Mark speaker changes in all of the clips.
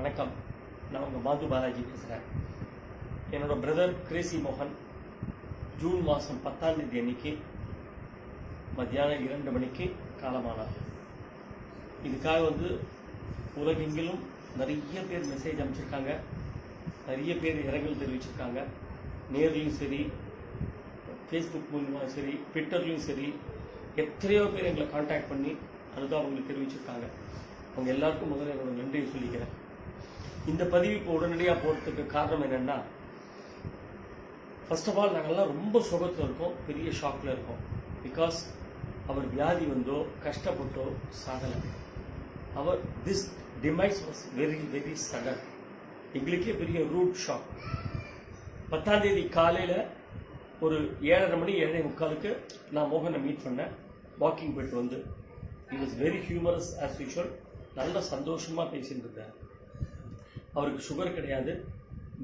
Speaker 1: வணக்கம். நான் உங்கள் மாது பாலாஜி பேசுகிறேன் என்னோட பிரதர் கிரேசி மோகன் ஜூன் மாதம் பத்தாம் தேதி அன்னைக்கு மத்தியானம் இரண்டு மணிக்கு காலமானார். இதுக்காக வந்து உலகெங்கிலும் நிறைய பேர் மெசேஜ் அனுப்பிச்சிருக்காங்க. நிறைய பேர் இரங்கல் தெரிவிச்சிருக்காங்க. நேர்லையும் சரி ஃபேஸ்புக் மூலியமாக சரி ட்விட்டர்லையும் சரி எத்தனையோ பேர் எங்களை காண்டாக்ட் பண்ணி அனுதாபங்களை தெரிவிச்சிருக்காங்க. அவங்க எல்லாருக்கும் முதல்ல என்னோட நன்றியை சொல்லிக்கிறேன். இந்த பதிவு இப்போ உடனடியாக போகிறதுக்கு காரணம் என்னென்னா ஃபர்ஸ்ட் ஆஃப் ஆல் நாங்கள்லாம் ரொம்ப சுகத்தில் இருக்கோம் பெரிய ஷாக்கில் இருக்கோம். பிகாஸ் அவர் வியாதி வந்தோ கஷ்டப்பட்டோ சாகலை. அவர் this demise was very very sudden எங்களுக்கே பெரிய ரூட் ஷாக் பத்தாம் தேதி காலையில் ஒரு ஏழரை மணி ஏழரை முக்காலுக்கு நான் மோகனை மீட் பண்ணேன். வாக்கிங் போயிட்டு வந்து. It was very humorous as usual நல்ல சந்தோஷமாக பேசிட்டு இருந்தேன் அவருக்கு சுகர் கிடையாது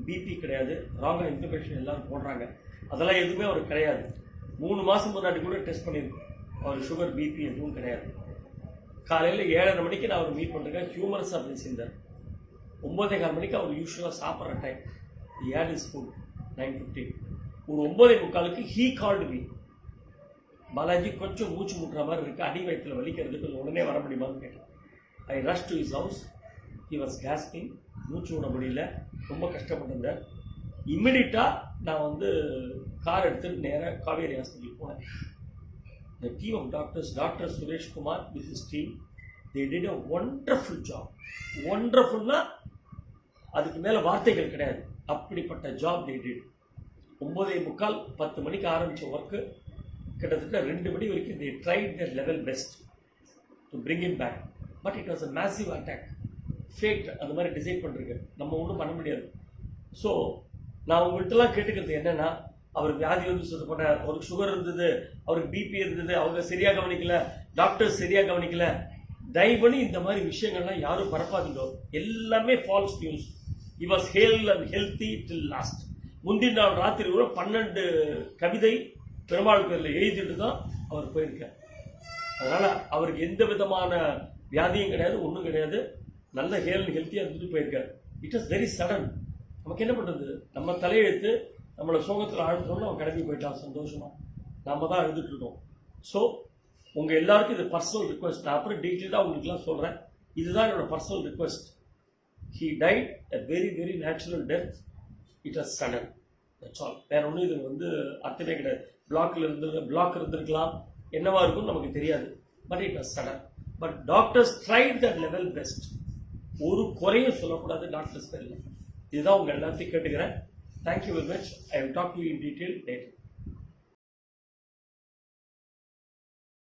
Speaker 1: பிபி கிடையாது ராங்காக இன்ஃபர்மேஷன் எல்லாம் போடுறாங்க. அதெல்லாம் எதுவுமே அவருக்கு கிடையாது. மூணு மாதம் முன்னாடி கூட டெஸ்ட் பண்ணியிருக்கோம் அவருக்கு சுகர் பிபி எதுவும் கிடையாது. காலையில் ஏழரை மணிக்கு நான் அவர் மீட் பண்ணுறேன் ஹியூமர்ஸ் அப்படின்னு சேர்ந்தார் ஒம்பதே கால் மணிக்கு அவர் யூஸ்வலாக சாப்பிட்ற time ate his food nine fifteen ஒரு ஒம்பதே முக்காலுக்கு ஹீ கால்டு மீ பாலாஜி கொஞ்சம் மூச்சு முட்டுற மாதிரி இருக்குது அடி வயிற்றில் வலிக்கிறதுக்கு உடனே வர முடியுமான்னு கேட்டேன். I rush to his house he was gasping மூச்சு விட முடியல. ரொம்ப கஷ்டப்பட்டிருந்தேன் இம்மிடியட்டாக நான் வந்து கார் எடுத்துட்டு நேராக காவேரி ஹாஸ்பிட்டல் போனேன். The team of doctors, Dr. Suresh Kumar with his team, they did a wonderful job. Wonderfulனா அதுக்கு மேலே வார்த்தைகள் கிடையாது. அப்படிப்பட்ட ஜாப் தே டிட் ஒம்பதே முக்கால் பத்து மணிக்கு ஆரம்பித்த ஒர்க்கு கிட்டத்தட்ட ரெண்டு மணி வரைக்கும் they try their level best to bring in back but it was a massive attack fate அந்த மாதிரி டிசைட் பண்ணிருக்கு நம்ம ஒன்றும் பண்ண முடியாது. ஸோ நான் உங்கள்கிட்டலாம் கேட்டுக்கிறது என்னன்னா அவர் வியாதி வந்து சொல்லப்பட்ட அவருக்கு சுகர் இருந்தது. அவருக்கு பிபி இருந்தது. அவங்க சரியாக கவனிக்கல. டாக்டர்ஸ் சரியாக கவனிக்கல. தயவு இந்த மாதிரி விஷயங்கள்லாம் யாரும் பரப்பாதீங்க எல்லாமே false news he was hale and healthy till last முந்தின நாள் ராத்திரி கூட பன்னெண்டு கவிதை பெருமாள் பேரில் எழுதிட்டு தான் அவர் போயிருக்கார். அதனால் அவருக்கு எந்த விதமான வியாதியும் கிடையாது ஒன்றும் கிடையாது. நல்ல ஹேல் ஹெல்த்தியாக இருந்துட்டு போயிருக்காரு. இட் இஸ் வெரி சடன் நமக்கு என்ன பண்ணுறது நம்ம தலையெழுத்து நம்மளை சோகத்தில் ஆழ்ந்தோம்னு அவன் கிளம்பி போயிட்டான் சந்தோஷமாக நாம் தான் அழுதுட்டுருக்கோம் ஸோ உங்கள் எல்லாருக்கும் இது பர்சனல் ரிக்வெஸ்ட் நான் அப்புறம் டீட்டெயிலாக உங்களுக்குலாம் சொல்கிறேன் இதுதான் என்னோட personal request he died a very very natural death it was sudden that's all வேற ஒன்றும் இது வந்து அர்த்தமே கிடையாது. பிளாக்ல இருந்து பிளாக் இருந்திருக்கலாம். என்னவா இருக்கும்னு நமக்கு தெரியாது. But it was sudden but doctors tried the level best ஒரு குறையும் சொல்லக்கூடாது டாக்டர்ஸ் பேரில் இதுதான் உங்கள் எல்லாத்தையும் கேட்டுக்கிறேன். Thank you very much I will talk to in detail later